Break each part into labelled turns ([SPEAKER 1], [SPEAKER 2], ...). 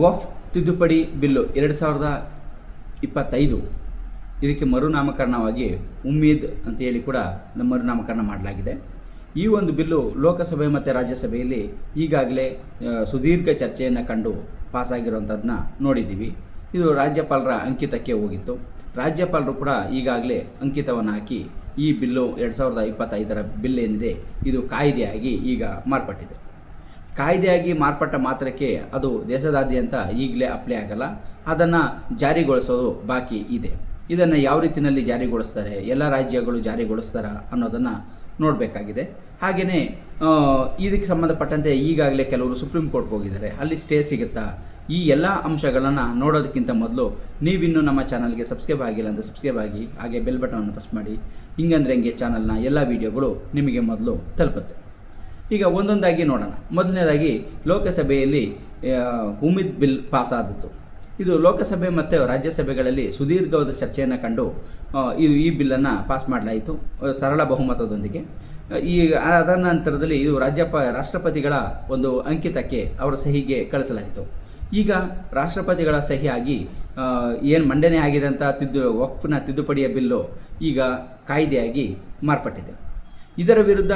[SPEAKER 1] ವಫ್ ತಿದ್ದುಪಡಿ ಬಿಲ್ಲು ಎರಡು ಸಾವಿರದ ಇಪ್ಪತ್ತೈದು. ಇದಕ್ಕೆ ಮರುನಾಮಕರಣವಾಗಿ ಉಮ್ಮೀದ್ ಅಂತೇಳಿ ಕೂಡ ನಮ್ಮ ಮರುನಾಮಕರಣ ಮಾಡಲಾಗಿದೆ. ಈ ಒಂದು ಬಿಲ್ಲು ಲೋಕಸಭೆ ಮತ್ತು ರಾಜ್ಯಸಭೆಯಲ್ಲಿ ಈಗಾಗಲೇ ಸುದೀರ್ಘ ಚರ್ಚೆಯನ್ನು ಕಂಡು ಪಾಸಾಗಿರುವಂಥದ್ದನ್ನ ನೋಡಿದ್ದೀವಿ. ಇದು ರಾಜ್ಯಪಾಲರ ಅಂಕಿತಕ್ಕೆ ಹೋಗಿತ್ತು. ರಾಜ್ಯಪಾಲರು ಕೂಡ ಈಗಾಗಲೇ ಅಂಕಿತವನ್ನು ಹಾಕಿ ಈ ಬಿಲ್ಲು ಎರಡು ಸಾವಿರದ ಇಪ್ಪತ್ತೈದರ ಬಿಲ್ ಏನಿದೆ, ಇದು ಕಾಯ್ದೆಯಾಗಿ ಈಗ ಮಾರ್ಪಟ್ಟಿದೆ. ಕಾಯ್ದೆಯಾಗಿ ಮಾರ್ಪಟ್ಟ ಮಾತ್ರಕ್ಕೆ ಅದು ದೇಶದಾದ್ಯಂತ ಈಗಲೇ ಅಪ್ಲೈ ಆಗಲ್ಲ. ಅದನ್ನು ಜಾರಿಗೊಳಿಸೋದು ಬಾಕಿ ಇದೆ. ಇದನ್ನು ಯಾವ ರೀತಿಯಲ್ಲಿ ಜಾರಿಗೊಳಿಸ್ತಾರೆ, ಎಲ್ಲ ರಾಜ್ಯಗಳು ಜಾರಿಗೊಳಿಸ್ತಾರ ಅನ್ನೋದನ್ನು ನೋಡಬೇಕಾಗಿದೆ. ಹಾಗೆಯೇ ಇದಕ್ಕೆ ಸಂಬಂಧಪಟ್ಟಂತೆ ಈಗಾಗಲೇ ಕೆಲವರು ಸುಪ್ರೀಂ ಕೋರ್ಟ್ಗೆ ಹೋಗಿದ್ದಾರೆ. ಅಲ್ಲಿ ಸ್ಟೇ ಸಿಗುತ್ತಾ? ಈ ಎಲ್ಲ ಅಂಶಗಳನ್ನು ನೋಡೋದಕ್ಕಿಂತ ಮೊದಲು ನೀವಿನ್ನೂ ನಮ್ಮ ಚಾನಲ್ಗೆ ಸಬ್ಸ್ಕ್ರೈಬ್ ಆಗಿಲ್ಲ ಅಂದರೆ ಸಬ್ಸ್ಕ್ರೈಬ್ ಆಗಿ, ಹಾಗೆ ಬೆಲ್ ಬಟನನ್ನು ಪ್ರೆಸ್ ಮಾಡಿ. ಹಿಂಗಂದ್ರೆ ಹಂಗೆ ಚಾನಲ್ನ ಎಲ್ಲ ವೀಡಿಯೋಗಳು ನಿಮಗೆ ಮೊದಲು ತಲುಪುತ್ತೆ. ಈಗ ಒಂದೊಂದಾಗಿ ನೋಡೋಣ. ಮೊದಲನೇದಾಗಿ ಲೋಕಸಭೆಯಲ್ಲಿ ಉಮಿದ್ ಬಿಲ್ ಪಾಸ್ ಆದದ್ದು ಇದು ಲೋಕಸಭೆ ಮತ್ತು ರಾಜ್ಯಸಭೆಗಳಲ್ಲಿ ಸುದೀರ್ಘವಾದ ಚರ್ಚೆಯನ್ನು ಕಂಡು ಇದು ಈ ಬಿಲ್ಲನ್ನು ಪಾಸ್ ಮಾಡಲಾಯಿತು. ಸರಳ ಬಹುಮತದೊಂದಿಗೆ. ಈ ಅದರ ನಂತರದಲ್ಲಿ ಇದು ರಾಜ್ಯಪ, ರಾಷ್ಟ್ರಪತಿಗಳ ಒಂದು ಅಂಕಿತಕ್ಕೆ ಅವರ ಸಹಿಗೆ ಕಳಿಸಲಾಯಿತು. ಈಗ ರಾಷ್ಟ್ರಪತಿಗಳ ಸಹಿಯಾಗಿ ಏನು ಮಂಡನೆ ಆಗಿದೆ ಅಂತ ತಿದ್ದು ವಕ್ಫ್ನ ತಿದ್ದುಪಡಿಯ ಬಿಲ್ಲು ಈಗ ಕಾಯ್ದೆಯಾಗಿ ಮಾರ್ಪಟ್ಟಿದೆ. ಇದರ ವಿರುದ್ಧ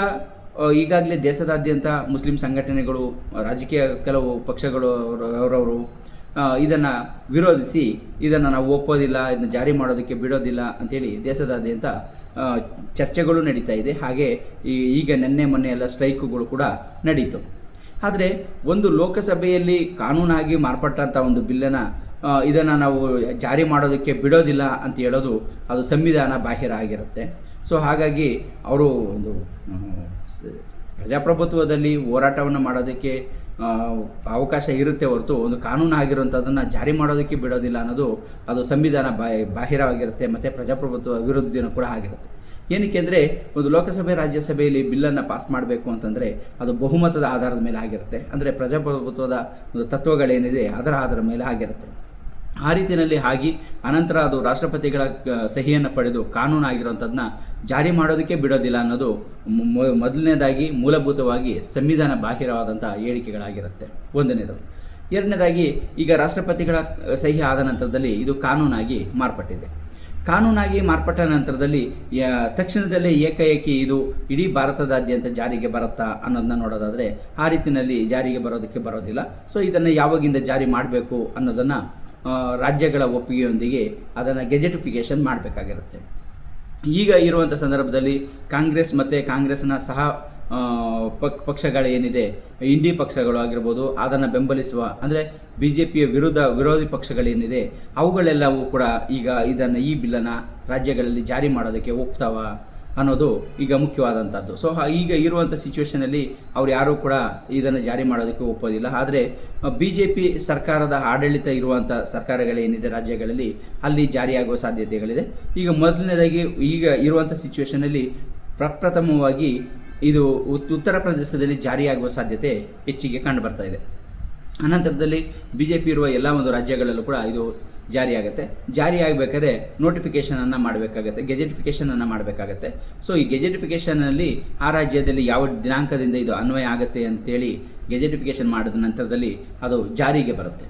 [SPEAKER 1] ಈಗಾಗಲೇ ದೇಶದಾದ್ಯಂತ ಮುಸ್ಲಿಂ ಸಂಘಟನೆಗಳು, ರಾಜಕೀಯ ಕೆಲವು ಪಕ್ಷಗಳು ಅವರವರು ಇದನ್ನು ವಿರೋಧಿಸಿ, ಇದನ್ನು ನಾವು ಒಪ್ಪೋದಿಲ್ಲ, ಇದನ್ನು ಜಾರಿ ಮಾಡೋದಕ್ಕೆ ಬಿಡೋದಿಲ್ಲ ಅಂಥೇಳಿ ದೇಶದಾದ್ಯಂತ ಚರ್ಚೆಗಳು ನಡೀತಾ ಇದೆ. ಹಾಗೆ ಈಗ ನಿನ್ನೆ ಮೊನ್ನೆ ಎಲ್ಲ ಸ್ಟ್ರೈಕುಗಳು ಕೂಡ ನಡೀತು. ಆದರೆ ಒಂದು ಲೋಕಸಭೆಯಲ್ಲಿ ಕಾನೂನಾಗಿ ಮಾರ್ಪಟ್ಟಂಥ ಒಂದು ಬಿಲ್ಲನ್ನು ಇದನ್ನು ನಾವು ಜಾರಿ ಮಾಡೋದಕ್ಕೆ ಬಿಡೋದಿಲ್ಲ ಅಂತ ಹೇಳೋದು ಅದು ಸಂವಿಧಾನ ಬಾಹಿರ ಆಗಿರುತ್ತೆ. ಸೊ ಹಾಗಾಗಿ ಅವರು ಒಂದು ಪ್ರಜಾಪ್ರಭುತ್ವದಲ್ಲಿ ಹೋರಾಟವನ್ನು ಮಾಡೋದಕ್ಕೆ ಅವಕಾಶ ಇರುತ್ತೆ ಹೊರತು ಒಂದು ಕಾನೂನು ಆಗಿರುವಂಥದ್ದನ್ನು ಜಾರಿ ಮಾಡೋದಕ್ಕೆ ಬಿಡೋದಿಲ್ಲ ಅನ್ನೋದು ಅದು ಸಂವಿಧಾನ ಬಾಹಿ ಬಾಹಿರವಾಗಿರುತ್ತೆ ಮತ್ತು ಪ್ರಜಾಪ್ರಭುತ್ವ ವಿರುದ್ಧನೂ ಕೂಡ ಆಗಿರುತ್ತೆ. ಏನಕ್ಕೆ ಅಂದರೆ ಒಂದು ಲೋಕಸಭೆ, ರಾಜ್ಯಸಭೆಯಲ್ಲಿ ಬಿಲ್ಲನ್ನು ಪಾಸ್ ಮಾಡಬೇಕು ಅಂತಂದರೆ ಅದು ಬಹುಮತದ ಆಧಾರದ ಮೇಲೆ ಆಗಿರುತ್ತೆ. ಅಂದರೆ ಪ್ರಜಾಪ್ರಭುತ್ವದ ಒಂದು ತತ್ವಗಳೇನಿದೆ ಅದರ ಆಧಾರದ ಮೇಲೆ ಆಗಿರುತ್ತೆ. ಆ ರೀತಿಯಲ್ಲಿ ಆಗಿ ಅನಂತರ ಅದು ರಾಷ್ಟ್ರಪತಿಗಳ ಸಹಿಯನ್ನು ಪಡೆದು ಕಾನೂನು ಆಗಿರುವಂಥದ್ದನ್ನ ಜಾರಿ ಮಾಡೋದಕ್ಕೆ ಬಿಡೋದಿಲ್ಲ ಅನ್ನೋದು ಮೊದಲನೇದಾಗಿ ಮೂಲಭೂತವಾಗಿ ಸಂವಿಧಾನ ಬಾಹಿರವಾದಂಥ ಹೇಳಿಕೆಗಳಾಗಿರುತ್ತೆ. ಒಂದನೇದು. ಎರಡನೇದಾಗಿ ಈಗ ರಾಷ್ಟ್ರಪತಿಗಳ ಸಹಿ ಆದ ನಂತರದಲ್ಲಿ ಇದು ಕಾನೂನಾಗಿ ಮಾರ್ಪಟ್ಟಿದೆ. ಕಾನೂನಾಗಿ ಮಾರ್ಪಟ್ಟ ನಂತರದಲ್ಲಿ ತಕ್ಷಣದಲ್ಲೇ ಏಕಾಏಕಿ ಇದು ಇಡೀ ಭಾರತದಾದ್ಯಂತ ಜಾರಿಗೆ ಬರುತ್ತಾ ಅನ್ನೋದನ್ನ ನೋಡೋದಾದರೆ ಆ ರೀತಿಯಲ್ಲಿ ಜಾರಿಗೆ ಬರೋದಕ್ಕೆ ಬರೋದಿಲ್ಲ. ಸೊ ಇದನ್ನು ಯಾವಾಗಿಂದ ಜಾರಿ ಮಾಡಬೇಕು ಅನ್ನೋದನ್ನು ರಾಜ್ಯಗಳ ಒಪ್ಪಿಗೆಯೊಂದಿಗೆ ಅದನ್ನು ಗೆಜೆಟಿಫಿಕೇಷನ್ ಮಾಡಬೇಕಾಗಿರುತ್ತೆ. ಈಗ ಇರುವಂಥ ಸಂದರ್ಭದಲ್ಲಿ ಕಾಂಗ್ರೆಸ್ ಮತ್ತು ಕಾಂಗ್ರೆಸ್ನ ಸಹ ಪಕ್ ಪಕ್ಷಗಳೇನಿದೆ ಇಂಡಿ ಪಕ್ಷಗಳು ಆಗಿರ್ಬೋದು, ಅದನ್ನು ಬೆಂಬಲಿಸುವ, ಅಂದರೆ ಬಿ ಜೆ ಪಿಯ ವಿರುದ್ಧ ವಿರೋಧಿ ಪಕ್ಷಗಳೇನಿದೆ ಅವುಗಳೆಲ್ಲವೂ ಕೂಡ ಈಗ ಇದನ್ನು ಈ ಬಿಲ್ಲನ್ನು ರಾಜ್ಯಗಳಲ್ಲಿ ಜಾರಿ ಮಾಡೋದಕ್ಕೆ ಒಪ್ತಾವ? ಅನ್ನೋದು ಈಗ ಮುಖ್ಯವಾದಂಥದ್ದು ಸೊ ಈಗ ಇರುವಂಥ ಸಿಚುವೇಷನಲ್ಲಿ ಅವ್ರು ಯಾರೂ ಕೂಡ ಇದನ್ನು ಜಾರಿ ಮಾಡೋದಕ್ಕೆ ಒಪ್ಪೋದಿಲ್ಲ. ಆದರೆ ಬಿ ಜೆ ಪಿ ಸರ್ಕಾರದ ಆಡಳಿತ ಇರುವಂಥ ಸರ್ಕಾರಗಳೇನಿದೆ ರಾಜ್ಯಗಳಲ್ಲಿ, ಅಲ್ಲಿ ಜಾರಿಯಾಗುವ ಸಾಧ್ಯತೆಗಳಿದೆ. ಈಗ ಮೊದಲನೇದಾಗಿ ಈಗ ಇರುವಂಥ ಸಿಚುವೇಷನಲ್ಲಿ ಪ್ರಪ್ರಥಮವಾಗಿ ಇದು ಉತ್- ಉತ್ತರ ಪ್ರದೇಶದಲ್ಲಿ ಜಾರಿಯಾಗುವ ಸಾಧ್ಯತೆ ಹೆಚ್ಚಿಗೆ ಕಂಡುಬರ್ತಾ ಇದೆ. ಅನಂತರದಲ್ಲಿ ಬಿ ಜೆ ಪಿ ಇರುವ ಎಲ್ಲ ಒಂದು ರಾಜ್ಯಗಳಲ್ಲೂ ಕೂಡ ಇದು ಜಾರಿಯಾಗುತ್ತೆ. ಜಾರಿ ಆಗಬೇಕಾದ್ರೆ ನೋಟಿಫಿಕೇಷನನ್ನು ಮಾಡಬೇಕಾಗತ್ತೆ ಗೆಜೆಟಿಫಿಕೇಷನನ್ನು ಮಾಡಬೇಕಾಗತ್ತೆ. ಸೊ ಈ ಗೆಜೆಟಿಫಿಕೇಷನಲ್ಲಿ ಆ ರಾಜ್ಯದಲ್ಲಿ ಯಾವ ದಿನಾಂಕದಿಂದ ಇದು ಅನ್ವಯ ಆಗುತ್ತೆ ಅಂತೇಳಿ ಗೆಜೆಟಿಫಿಕೇಷನ್ ಮಾಡಿದ ನಂತರದಲ್ಲಿ ಅದು ಜಾರಿಗೆ ಬರುತ್ತೆ.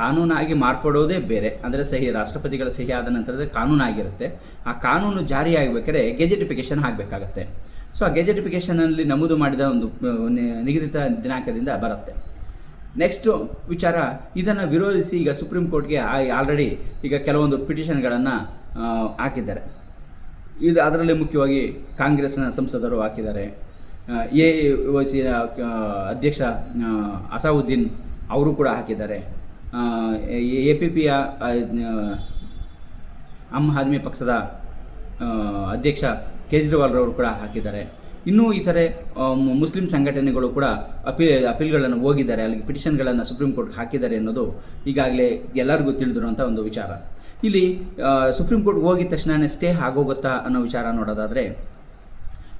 [SPEAKER 1] ಕಾನೂನಾಗಿ ಮಾರ್ಪಡೋದೇ ಬೇರೆ, ಅಂದರೆ ಸಹಿ, ರಾಷ್ಟ್ರಪತಿಗಳ ಸಹಿ ಆದ ನಂತರದಲ್ಲಿ ಕಾನೂನಾಗಿರುತ್ತೆ ಆ ಕಾನೂನು ಜಾರಿ ಆಗಬೇಕಾದ್ರೆ ಗೆಜೆಟಿಫಿಕೇಷನ್ ಆಗಬೇಕಾಗತ್ತೆ. ಸೊ ಆ ಗೆಜೆಟಿಫಿಕೇಷನಲ್ಲಿ ನಮೂದು ಮಾಡಿದ ಒಂದು ನಿಗದಿತ ದಿನಾಂಕದಿಂದ ಬರುತ್ತೆ. ನೆಕ್ಸ್ಟು ವಿಚಾರ ಇದನ್ನು ವಿರೋಧಿಸಿ ಈಗ ಸುಪ್ರೀಂ ಕೋರ್ಟ್ಗೆ ಆಲ್ರೆಡಿ ಈಗ ಕೆಲವೊಂದು ಪಿಟಿಷನ್ಗಳನ್ನು ಹಾಕಿದ್ದಾರೆ. ಇದು ಅದರಲ್ಲಿ ಮುಖ್ಯವಾಗಿ ಕಾಂಗ್ರೆಸ್ನ ಸಂಸದರು ಹಾಕಿದ್ದಾರೆ. ಎ ಸಿ ಅಧ್ಯಕ್ಷ ಅಸಾವುದ್ದೀನ್ ಅವರು ಕೂಡ ಹಾಕಿದ್ದಾರೆ. ಎ ಪಿ ಪಿಯ ಆಮ್ ಆದ್ಮಿ ಪಕ್ಷದ ಅಧ್ಯಕ್ಷ ಕೇಜ್ರಿವಾಲ್ರವರು ಕೂಡ ಹಾಕಿದ್ದಾರೆ. ಇನ್ನೂ ಇತರೆ ಮುಸ್ಲಿಂ ಸಂಘಟನೆಗಳು ಕೂಡ ಅಪೀಲ್ ಅಪೀಲ್ಗಳನ್ನು ಹೋಗಿದ್ದಾರೆ ಅಲ್ಲಿಗೆ ಪಿಟಿಷನ್ಗಳನ್ನು ಸುಪ್ರೀಂ ಕೋರ್ಟ್ಗೆ ಹಾಕಿದ್ದಾರೆ ಅನ್ನೋದು ಈಗಾಗಲೇ ಎಲ್ಲರಿಗೂ ತಿಳಿದಿರುವಂಥ ಒಂದು ವಿಚಾರ. ಇಲ್ಲಿ ಸುಪ್ರೀಂ ಕೋರ್ಟ್ಗೆ ಹೋಗಿದ ತಕ್ಷಣ ಸ್ಟೇ ಆಗೋಗುತ್ತಾ ಅನ್ನೋ ವಿಚಾರ ನೋಡೋದಾದರೆ,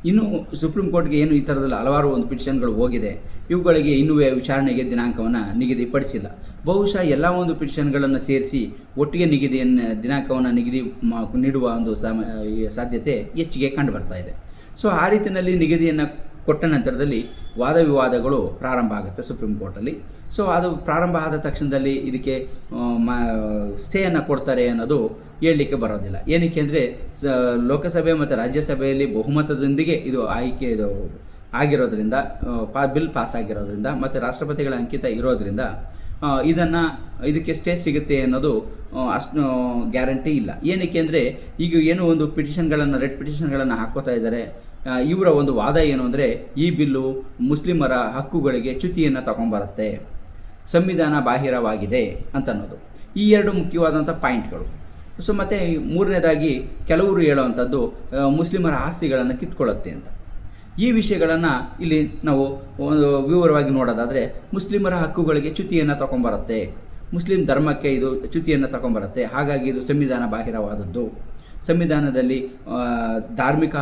[SPEAKER 1] ಇನ್ನು ಸುಪ್ರೀಂ ಕೋರ್ಟ್ಗೆ ಏನು ಈ ಥರದಲ್ಲಿ ಹಲವಾರು ಒಂದು ಪಿಟಿಷನ್ಗಳು ಹೋಗಿದೆ, ಇವುಗಳಿಗೆ ಇನ್ನೂ ವಿಚಾರಣೆಗೆ ದಿನಾಂಕವನ್ನು ನಿಗದಿಪಡಿಸಿಲ್ಲ. ಬಹುಶಃ ಎಲ್ಲ ಒಂದು ಪಿಟಿಷನ್ಗಳನ್ನು ಸೇರಿಸಿ ಒಟ್ಟಿಗೆ ನಿಗದಿಯನ್ನು, ದಿನಾಂಕವನ್ನು ನಿಗದಿ ನೀಡುವ ಒಂದು ಸಾಮ ಸಾಧ್ಯತೆ ಹೆಚ್ಚಿಗೆ ಕಂಡು ಬರ್ತಾ ಇದೆ. ಸೊ ಆ ರೀತಿಯಲ್ಲಿ ನಿಗದಿಯನ್ನು ಕೊಟ್ಟ ನಂತರದಲ್ಲಿ ವಾದ ವಿವಾದಗಳು ಪ್ರಾರಂಭ ಆಗುತ್ತೆ ಸುಪ್ರೀಂ ಕೋರ್ಟಲ್ಲಿ ಸೊ ಅದು ಪ್ರಾರಂಭ ಆದ ತಕ್ಷಣದಲ್ಲಿ ಇದಕ್ಕೆ ಸ್ಟೇಯನ್ನು ಕೊಡ್ತಾರೆ ಅನ್ನೋದು ಹೇಳಲಿಕ್ಕೆ ಬರೋದಿಲ್ಲ. ಏನಕ್ಕೆ ಅಂದರೆ ಲೋಕಸಭೆ ಮತ್ತು ರಾಜ್ಯಸಭೆಯಲ್ಲಿ ಬಹುಮತದೊಂದಿಗೆ ಇದು ಆಯ್ಕೆ, ಇದು ಆಗಿರೋದ್ರಿಂದ ಪಾ ಬಿಲ್ ಪಾಸ್ ಆಗಿರೋದ್ರಿಂದ ಮತ್ತು ರಾಷ್ಟ್ರಪತಿಗಳ ಅಂಕಿತ ಇರೋದ್ರಿಂದ ಇದನ್ನು ಇದಕ್ಕೆ ಸ್ಟೇ ಸಿಗುತ್ತೆ ಅನ್ನೋದು ಅಷ್ಟು ಗ್ಯಾರಂಟಿ ಇಲ್ಲ. ಏನಕ್ಕೆ ಅಂದರೆ, ಈಗ ಏನು ಒಂದು ಪಿಟಿಷನ್ಗಳನ್ನು ರೆಡ್ ಪಿಟಿಷನ್ಗಳನ್ನು ಹಾಕೋತಾ ಇದ್ದಾರೆ. ಇವರ ಒಂದು ವಾದ ಏನು ಅಂದರೆ, ಈ ಬಿಲ್ಲು ಮುಸ್ಲಿಮರ ಹಕ್ಕುಗಳಿಗೆ ಚ್ಯುತಿಯನ್ನು ತಗೊಂಬರುತ್ತೆ. ಸಂವಿಧಾನ ಬಾಹಿರವಾಗಿದೆ ಅಂತ ಅನ್ನೋದು ಈ ಎರಡು ಮುಖ್ಯವಾದಂಥ ಪಾಯಿಂಟ್ಗಳು. ಸೊ, ಮತ್ತು ಮೂರನೇದಾಗಿ ಕೆಲವರು ಹೇಳೋವಂಥದ್ದು ಮುಸ್ಲಿಮರ ಆಸ್ತಿಗಳನ್ನು ಕಿತ್ಕೊಳ್ಳುತ್ತೆ ಅಂತ. ಈ ವಿಷಯಗಳನ್ನು ಇಲ್ಲಿ ನಾವು ಒಂದು ವಿವರವಾಗಿ ನೋಡೋದಾದರೆ ಮುಸ್ಲಿಮರ ಹಕ್ಕುಗಳಿಗೆ ಚ್ಯುತಿಯನ್ನು ತಗೊಂಬರುತ್ತೆ. ಮುಸ್ಲಿಂ ಧರ್ಮಕ್ಕೆ ಇದು ಚ್ಯುತಿಯನ್ನು ತಗೊಂಬರುತ್ತೆ. ಹಾಗಾಗಿ ಇದು ಸಂವಿಧಾನ ಬಾಹಿರವಾದದ್ದು. ಸಂವಿಧಾನದಲ್ಲಿ ಧಾರ್ಮಿಕ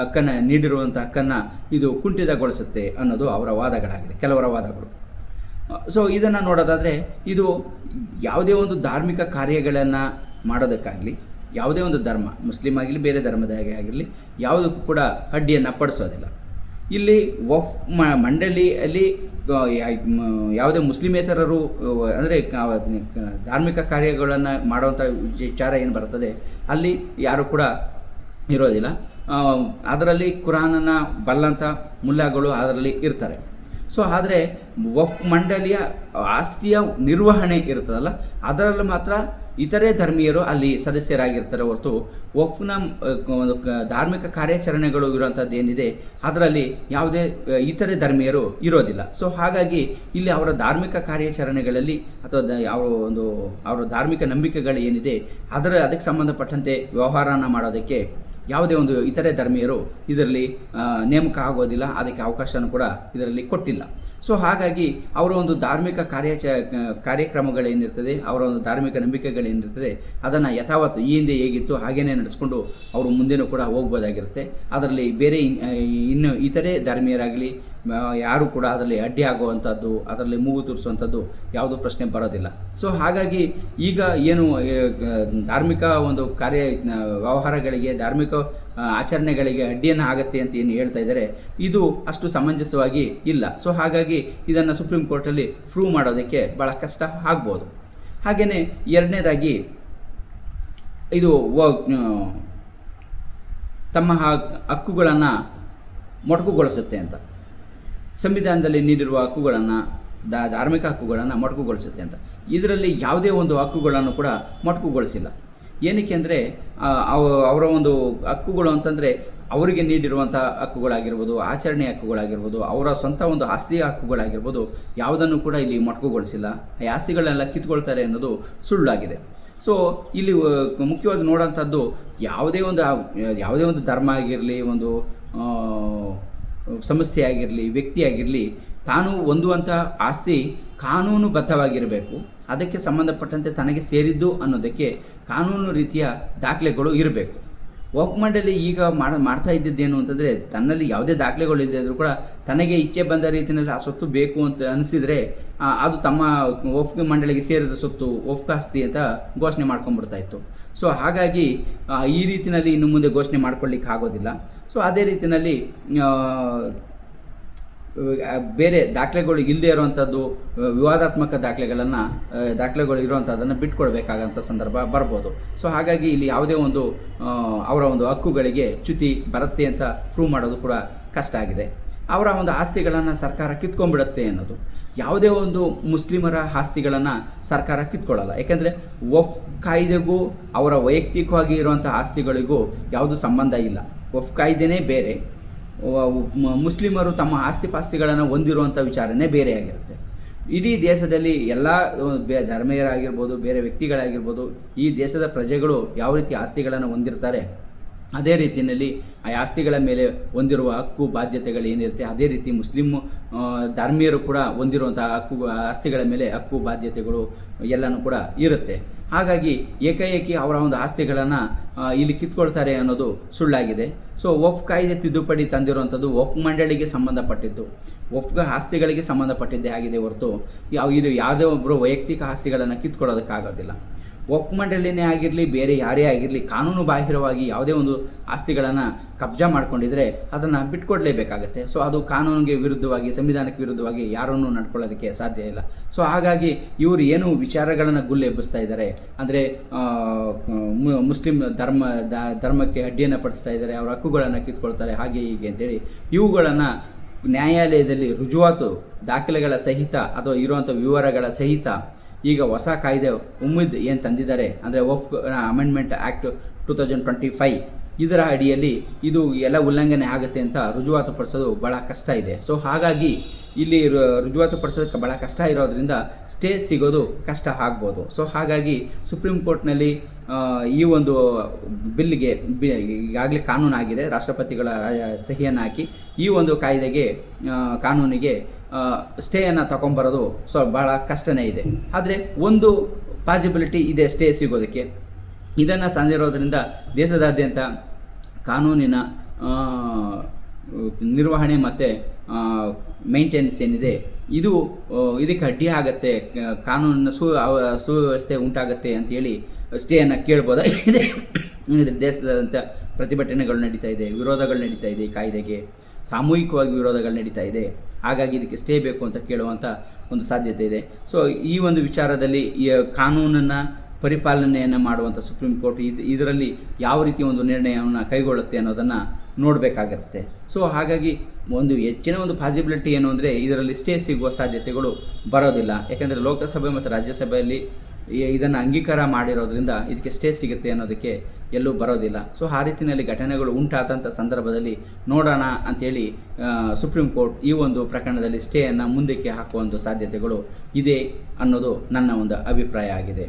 [SPEAKER 1] ಹಕ್ಕನ್ನು ನೀಡಿರುವಂಥ ಹಕ್ಕನ್ನು ಇದು ಕುಂಠಿತಗೊಳಿಸುತ್ತೆ ಅನ್ನೋದು ಅವರ ವಾದಗಳಾಗಿದೆ. ಕೆಲವರ ವಾದಗಳು. ಸೊ, ಇದನ್ನು ನೋಡೋದಾದರೆ ಇದು ಯಾವುದೇ ಒಂದು ಧಾರ್ಮಿಕ ಕಾರ್ಯಗಳನ್ನು ಮಾಡೋದಕ್ಕಾಗಲಿ ಯಾವುದೇ ಒಂದು ಧರ್ಮ, ಮುಸ್ಲಿಂ ಆಗಿರಲಿ, ಬೇರೆ ಧರ್ಮದಾಗೆ ಆಗಿರಲಿ, ಯಾವುದಕ್ಕೂ ಕೂಡ ಅಡ್ಡಿಯನ್ನು ಪಡಿಸೋದಿಲ್ಲ. ಇಲ್ಲಿ ವಫ್ ಮಂಡಳಿಯಲ್ಲಿ ಯಾವುದೇ ಮುಸ್ಲಿಮೇತರರು ಅಂದರೆ ಧಾರ್ಮಿಕ ಕಾರ್ಯಗಳನ್ನು ಮಾಡುವಂಥ ವಿಚಾರ ಏನು ಬರ್ತದೆ, ಅಲ್ಲಿ ಯಾರು ಕೂಡ ಇರೋದಿಲ್ಲ. ಅದರಲ್ಲಿ ಕುರಾನನ್ನ ಬಲ್ಲಂಥ ಮುಲ್ಲಾಗಳು ಅದರಲ್ಲಿ ಇರ್ತಾರೆ. ಸೊ, ಆದರೆ ವಫ್ ಮಂಡಳಿಯ ಆಸ್ತಿಯ ನಿರ್ವಹಣೆ ಇರ್ತದಲ್ಲ, ಅದರಲ್ಲಿ ಮಾತ್ರ ಇತರೆ ಧರ್ಮೀಯರು ಅಲ್ಲಿ ಸದಸ್ಯರಾಗಿರ್ತಾರೆ ಹೊರತು ಒಫ್ನ ಒಂದು ಧಾರ್ಮಿಕ ಕಾರ್ಯಾಚರಣೆಗಳು ಇರುವಂಥದ್ದು ಏನಿದೆ, ಅದರಲ್ಲಿ ಯಾವುದೇ ಇತರೆ ಧರ್ಮೀಯರು ಇರೋದಿಲ್ಲ. ಸೊ ಹಾಗಾಗಿ ಇಲ್ಲಿ ಅವರ ಧಾರ್ಮಿಕ ಕಾರ್ಯಾಚರಣೆಗಳಲ್ಲಿ ಅಥವಾ ಯಾವ ಒಂದು, ಅವರ ಧಾರ್ಮಿಕ ನಂಬಿಕೆಗಳು ಏನಿದೆ, ಅದರ, ಅದಕ್ಕೆ ಸಂಬಂಧಪಟ್ಟಂತೆ ವ್ಯವಹಾರನ ಮಾಡೋದಕ್ಕೆ ಯಾವುದೇ ಒಂದು ಇತರೆ ಧರ್ಮೀಯರು ಇದರಲ್ಲಿ ನೇಮಕ ಆಗೋದಿಲ್ಲ, ಅದಕ್ಕೆ ಅವಕಾಶನೂ ಕೂಡ ಇದರಲ್ಲಿ ಕೊಟ್ಟಿಲ್ಲ. ಸೊ ಹಾಗಾಗಿ ಅವರ ಒಂದು ಧಾರ್ಮಿಕ ಕಾರ್ಯಾಚ ಕಾರ್ಯಕ್ರಮಗಳೇನಿರ್ತದೆ ಅವರ ಒಂದು ಧಾರ್ಮಿಕ ನಂಬಿಕೆಗಳೇನಿರ್ತದೆ ಅದನ್ನು ಯಥಾವತ್ತು ಈ ಹಿಂದೆ ಹೇಗಿತ್ತು, ಹಾಗೇನೇ ನಡೆಸ್ಕೊಂಡು ಅವರು ಮುಂದೆನೂ ಕೂಡ ಹೋಗ್ಬೋದಾಗಿರುತ್ತೆ. ಅದರಲ್ಲಿ ಬೇರೆ ಇನ್ನು ಇತರೆ ಧರ್ಮೀಯರಾಗಲಿ ಯಾರು ಕೂಡ ಅದರಲ್ಲಿ ಅಡ್ಡಿ ಆಗುವಂಥದ್ದು, ಅದರಲ್ಲಿ ಮೂಗು ತೂರಿಸುವಂಥದ್ದು ಯಾವುದೂ ಪ್ರಶ್ನೆ ಬರೋದಿಲ್ಲ. ಸೊ ಹಾಗಾಗಿ ಈಗ ಏನು ಧಾರ್ಮಿಕ ಒಂದು ಕಾರ್ಯ ವ್ಯವಹಾರಗಳಿಗೆ, ಧಾರ್ಮಿಕ ಆಚರಣೆಗಳಿಗೆ ಅಡ್ಡಿಯನ್ನು ಆಗತ್ತೆ ಅಂತ ಏನು ಹೇಳ್ತಾ ಇದ್ದಾರೆ, ಇದು ಅಷ್ಟು ಸಮಂಜಸವಾಗಿ ಇಲ್ಲ. ಸೊ ಹಾಗಾಗಿ ಇದನ್ನು ಸುಪ್ರೀಂ ಕೋರ್ಟಲ್ಲಿ ಪ್ರೂವ್ ಮಾಡೋದಕ್ಕೆ ಭಾಳ ಕಷ್ಟ ಆಗ್ಬೋದು. ಹಾಗೆಯೇ ಎರಡನೇದಾಗಿ ಇದು ತಮ್ಮ ಹಕ್ಕುಗಳನ್ನು ಮೊಟಕುಗೊಳಿಸುತ್ತೆ ಅಂತ. ಸಂವಿಧಾನದಲ್ಲಿ ನೀಡಿರುವ ಹಕ್ಕುಗಳನ್ನು, ದಾ, ಧಾರ್ಮಿಕ ಹಕ್ಕುಗಳನ್ನು ಮೊಟಕುಗೊಳಿಸುತ್ತೆ ಅಂತ. ಇದರಲ್ಲಿ ಯಾವುದೇ ಒಂದು ಹಕ್ಕುಗಳನ್ನು ಕೂಡ ಮೊಟಕುಗೊಳಿಸಿಲ್ಲ. ಏನಕ್ಕೆ ಅಂದರೆ ಅವರ ಒಂದು ಹಕ್ಕುಗಳು ಅಂತಂದರೆ ಅವರಿಗೆ ನೀಡಿರುವಂಥ ಹಕ್ಕುಗಳಾಗಿರ್ಬೋದು ಆಚರಣೆ ಹಕ್ಕುಗಳಾಗಿರ್ಬೋದು, ಅವರ ಸ್ವಂತ ಒಂದು ಆಸ್ತಿಯ ಹಕ್ಕುಗಳಾಗಿರ್ಬೋದು, ಯಾವುದನ್ನು ಕೂಡ ಇಲ್ಲಿ ಮೊಟಕುಗೊಳಿಸಿಲ್ಲ. ಈ ಆಸ್ತಿಗಳನ್ನೆಲ್ಲ ಕಿತ್ಕೊಳ್ತಾರೆ ಅನ್ನೋದು ಸುಳ್ಳಾಗಿದೆ. ಸೊ ಇಲ್ಲಿ ಮುಖ್ಯವಾಗಿ ನೋಡೋಂಥದ್ದು ಯಾವುದೇ ಒಂದು ಯಾವುದೇ ಒಂದು ಧರ್ಮ ಆಗಿರಲಿ, ಒಂದು ಸಂಸ್ಥೆ ಆಗಿರಲಿ ವ್ಯಕ್ತಿ ಆಗಿರಲಿ ತಾನು ಹೊಂದುವಂಥ ಆಸ್ತಿ ಕಾನೂನುಬದ್ಧವಾಗಿರಬೇಕು ಅದಕ್ಕೆ ಸಂಬಂಧಪಟ್ಟಂತೆ ತನಗೆ ಸೇರಿದ್ದು ಅನ್ನೋದಕ್ಕೆ ಕಾನೂನು ರೀತಿಯ ದಾಖಲೆಗಳು ಇರಬೇಕು. ವಕ್ ಮಂಡಳಿ ಈಗ ಮಾಡ, ಮಾಡ್ತಾ ಇದ್ದಿದ್ದೇನು ಅಂತಂದರೆ ತನ್ನಲ್ಲಿ ಯಾವುದೇ ದಾಖಲೆಗಳು ಇದ್ದರೂ ಕೂಡ ತನಗೆ ಇಚ್ಛೆ ಬಂದ ರೀತಿಯಲ್ಲಿ ಆ ಸೊತ್ತು ಬೇಕು ಅಂತ ಅನಿಸಿದರೆ ಅದು ತಮ್ಮ ವಫ್ ಮಂಡಳಿಗೆ ಸೇರಿದ ಸೊತ್ತು ವಫ್ ಆಸ್ತಿ ಅಂತ ಘೋಷಣೆ ಮಾಡ್ಕೊಂಡ್ಬಿಡ್ತಾ ಇತ್ತು. ಸೊ ಹಾಗಾಗಿ ಈ ರೀತಿಯಲ್ಲಿ ಇನ್ನು ಮುಂದೆ ಘೋಷಣೆ ಮಾಡ್ಕೊಳ್ಳಿಕ್ಕೆ ಆಗೋದಿಲ್ಲ ಸೊ ಅದೇ ರೀತಿಯಲ್ಲಿ ಬೇರೆ ದಾಖಲೆಗಳು ಇಲ್ಲದೆ ಇರುವಂಥದ್ದು ವಿವಾದಾತ್ಮಕ ದಾಖಲೆಗಳನ್ನು ದಾಖಲೆಗಳು ಇರುವಂಥದ್ದನ್ನು ಬಿಟ್ಕೊಡ್ಬೇಕಾದಂಥ ಸಂದರ್ಭ ಬರ್ಬೋದು. ಸೊ ಹಾಗಾಗಿ ಇಲ್ಲಿ ಯಾವುದೇ ಒಂದು ಅವರ ಒಂದು ಹಕ್ಕುಗಳಿಗೆ ಚ್ಯುತಿ ಬರುತ್ತೆ ಅಂತ ಪ್ರೂವ್ ಮಾಡೋದು ಕೂಡ ಕಷ್ಟ ಆಗಿದೆ. ಅವರ ಒಂದು ಆಸ್ತಿಗಳನ್ನು ಸರ್ಕಾರ ಕಿತ್ಕೊಂಡ್ಬಿಡುತ್ತೆ ಅನ್ನೋದು. ಯಾವುದೇ ಒಂದು ಮುಸ್ಲಿಮರ ಆಸ್ತಿಗಳನ್ನು ಸರ್ಕಾರ ಕಿತ್ಕೊಳ್ಳಲ್ಲ. ಯಾಕೆಂದರೆ ಒಫ್ ಕಾಯ್ದೆಗೂ, ಅವರ ವೈಯಕ್ತಿಕವಾಗಿ ಇರುವಂಥ ಆಸ್ತಿಗಳಿಗೂ ಯಾವುದು ಸಂಬಂಧ ಇಲ್ಲ. ಒಫ್ ಕಾಯ್ದೆನೇ ಬೇರೆ. ಮುಸ್ಲಿಮರು ತಮ್ಮ ಆಸ್ತಿ ಪಾಸ್ತಿಗಳನ್ನು ಹೊಂದಿರುವಂಥ ವಿಚಾರನೇ ಬೇರೆಯಾಗಿರುತ್ತೆ. ಇಡೀ ದೇಶದಲ್ಲಿ ಎಲ್ಲ ಬೇ ಧರ್ಮೀಯರಾಗಿರ್ಬೋದು, ಬೇರೆ ವ್ಯಕ್ತಿಗಳಾಗಿರ್ಬೋದು, ಈ ದೇಶದ ಪ್ರಜೆಗಳು ಯಾವ ರೀತಿ ಆಸ್ತಿಗಳನ್ನು ಹೊಂದಿರ್ತಾರೆ? ಅದೇ ರೀತಿಯಲ್ಲಿ ಆ ಆಸ್ತಿಗಳ ಮೇಲೆ ಹೊಂದಿರುವ ಹಕ್ಕು ಬಾಧ್ಯತೆಗಳು ಏನಿರುತ್ತೆ ಅದೇ ರೀತಿ ಮುಸ್ಲಿಂ ಆ, ಧರ್ಮೀಯರು ಕೂಡ ಹೊಂದಿರುವಂಥ ಹಕ್ಕು ಆಸ್ತಿಗಳ ಮೇಲೆ ಹಕ್ಕು ಬಾಧ್ಯತೆಗಳು ಎಲ್ಲನೂ ಕೂಡ ಇರುತ್ತೆ. ಹಾಗಾಗಿ ಏಕಾಏಕಿ ಅವರ ಒಂದು ಆಸ್ತಿಗಳನ್ನು ಇಲ್ಲಿ ಕಿತ್ಕೊಳ್ತಾರೆ ಅನ್ನೋದು ಸುಳ್ಳಾಗಿದೆ. ಸೊ ಒಫ್ ಕಾಯ್ದೆ ತಿದ್ದುಪಡಿ ತಂದಿರುವಂಥದ್ದು ಒಫ್ ಮಂಡಳಿಗೆ ಸಂಬಂಧಪಟ್ಟಿದ್ದು. ಒಫ್ ಆಸ್ತಿಗಳಿಗೆ ಸಂಬಂಧಪಟ್ಟಿದ್ದೇ ಆಗಿದೆ ಹೊರತು ಯಾವ ಇದು ಯಾವುದೇ ಒಬ್ಬರು ವೈಯಕ್ತಿಕ ಆಸ್ತಿಗಳನ್ನು ಕಿತ್ಕೊಳ್ಳೋದಕ್ಕಾಗೋದಿಲ್ಲ. ಒಪ್ಪಮಂಡಳಿನೇ ಆಗಿರಲಿ, ಬೇರೆ ಯಾರೇ ಆಗಿರಲಿ, ಕಾನೂನು ಬಾಹಿರವಾಗಿ ಯಾವುದೇ ಒಂದು ಆಸ್ತಿಗಳನ್ನು ಕಬ್ಜಾ ಮಾಡ್ಕೊಂಡಿದ್ರೆ ಅದನ್ನು ಬಿಟ್ಕೊಡ್ಲೇಬೇಕಾಗತ್ತೆ. ಸೊ, ಅದು ಕಾನೂನಿಗೆ ವಿರುದ್ಧವಾಗಿ, ಸಂವಿಧಾನಕ್ಕೆ ವಿರುದ್ಧವಾಗಿ ಯಾರನ್ನೂ ನಡ್ಕೊಳ್ಳೋದಕ್ಕೆ ಸಾಧ್ಯ ಇಲ್ಲ. ಸೊ, ಹಾಗಾಗಿ ಇವರು ಏನು ವಿಚಾರಗಳನ್ನು ಗುಲ್ಲೆ ಎಬ್ಬಿಸ್ತಾ ಇದ್ದಾರೆ ಅಂದರೆ ಮುಸ್ಲಿಂ ಧರ್ಮ ಧರ್ಮಕ್ಕೆ ಅಡ್ಡಿಯನ್ನು ಪಡಿಸ್ತಾ ಇದ್ದಾರೆ ಅವರ ಹಕ್ಕುಗಳನ್ನು ಕಿತ್ಕೊಳ್ತಾರೆ, ಹಾಗೆ ಹೀಗೆ ಅಂತೇಳಿ ಇವುಗಳನ್ನು ನ್ಯಾಯಾಲಯದಲ್ಲಿ ರುಜುವಾತು ದಾಖಲೆಗಳ ಸಹಿತ ಅಥವಾ ಇರುವಂಥ ವಿವರಗಳ ಸಹಿತ ಈಗ ಹೊಸ ಕಾಯ್ದೆ ಉಮ್ಮಿದ್ ಏನು ತಂದಿದ್ದಾರೆ ಅಂದರೆ of amendment act two thousand twenty five ಇದರ ಅಡಿಯಲ್ಲಿ ಇದು ಎಲ್ಲ ಉಲ್ಲಂಘನೆ ಆಗುತ್ತೆ ಅಂತ ರುಜುವಾತು ಪಡಿಸೋದು ಭಾಳ ಕಷ್ಟ ಇದೆ. ಸೊ ಹಾಗಾಗಿ ಇಲ್ಲಿ ರುಜುವಾತು ಪಡಿಸೋದಕ್ಕೆ ಭಾಳ ಕಷ್ಟ ಇರೋದ್ರಿಂದ ಸ್ಟೇ ಸಿಗೋದು ಕಷ್ಟ ಆಗ್ಬೋದು. ಸೊ ಹಾಗಾಗಿ ಸುಪ್ರೀಂ ಕೋರ್ಟ್ನಲ್ಲಿ ಈ ಒಂದು ಬಿಲ್ಗೆ, ಬಿ, ಈಗಾಗಲೇ ಕಾನೂನಾಗಿದೆ. ರಾಷ್ಟ್ರಪತಿಗಳ ಸಹಿಯನ್ನು ಹಾಕಿ ಈ ಒಂದು ಕಾಯ್ದೆಗೆ ಕಾನೂನಿಗೆ ಸ್ಟೇಯನ್ನು ತಗೊಂಬರೋದು ಸೊ ಭಾಳ ಕಷ್ಟನೇ ಇದೆ. ಆದರೆ ಒಂದು ಪಾಸಿಬಿಲಿಟಿ ಇದೆ ಸ್ಟೇ ಸಿಗೋದಕ್ಕೆ. ಇದನ್ನು ತಂದಿರೋದರಿಂದ ದೇಶದಾದ್ಯಂತ ಕಾನೂನಿನ ನಿರ್ವಹಣೆ ಮತ್ತು ಮೇಂಟೆನೆನ್ಸ್ ಏನಿದೆ, ಇದು ಇದಕ್ಕೆ ಅಡ್ಡಿ ಆಗತ್ತೆ ಕಾನೂನಿನ ಸು ಸುವ್ಯವಸ್ಥೆ ಉಂಟಾಗತ್ತೆ ಅಂತೇಳಿ ಸ್ಟೇಯನ್ನು ಕೇಳ್ಬೋದಾಗಿದೆ ದೇಶದಾದ್ಯಂತ ಪ್ರತಿಭಟನೆಗಳು ನಡೀತಾ ಇದೆ, ವಿರೋಧಗಳು ನಡೀತಾ ಇದೆ ಈ ಕಾಯ್ದೆಗೆ. ಸಾಮೂಹಿಕವಾಗಿ ವಿರೋಧಗಳು ನಡೀತಾ ಇದೆ. ಹಾಗಾಗಿ ಇದಕ್ಕೆ ಸ್ಟೇ ಬೇಕು ಅಂತ ಕೇಳುವಂಥ ಒಂದು ಸಾಧ್ಯತೆ ಇದೆ. ಸೊ ಈ ಒಂದು ವಿಚಾರದಲ್ಲಿ ಕಾನೂನನ್ನು, ಪರಿಪಾಲನೆಯನ್ನು ಮಾಡುವಂಥ ಸುಪ್ರೀಂ ಕೋರ್ಟ್ ಇದು, ಇದರಲ್ಲಿ ಯಾವ ರೀತಿ ಒಂದು ನಿರ್ಣಯವನ್ನು ಕೈಗೊಳ್ಳುತ್ತೆ ಅನ್ನೋದನ್ನು ನೋಡಬೇಕಾಗಿರುತ್ತೆ. ಸೊ ಹಾಗಾಗಿ ಒಂದು ಹೆಚ್ಚಿನ ಒಂದು ಪಾಸಿಬಿಲಿಟಿ ಏನು ಅಂದರೆ ಇದರಲ್ಲಿ ಸ್ಟೇ ಸಿಗುವ ಸಾಧ್ಯತೆಗಳು ಬರೋದಿಲ್ಲ. ಯಾಕೆಂದರೆ ಲೋಕಸಭೆ ಮತ್ತು ರಾಜ್ಯಸಭೆಯಲ್ಲಿ ಇದನ್ನು ಅಂಗೀಕಾರ ಮಾಡಿರೋದ್ರಿಂದ ಇದಕ್ಕೆ ಸ್ಟೇ ಸಿಗುತ್ತೆ ಅನ್ನೋದಕ್ಕೆ ಎಲ್ಲೂ ಬರೋದಿಲ್ಲ. ಸೊ ಆ ರೀತಿಯಲ್ಲಿ ಘಟನೆಗಳು ಉಂಟಾದಂಥ ಸಂದರ್ಭದಲ್ಲಿ ನೋಡೋಣ ಅಂಥೇಳಿ ಸುಪ್ರೀಂ ಕೋರ್ಟ್ ಈ ಒಂದು ಪ್ರಕರಣದಲ್ಲಿ ಸ್ಟೇಯನ್ನು ಮುಂದಕ್ಕೆ ಹಾಕುವಂಥ ಸಾಧ್ಯತೆಗಳು ಇದೆ ಅನ್ನೋದು ನನ್ನ ಒಂದು ಅಭಿಪ್ರಾಯ ಆಗಿದೆ.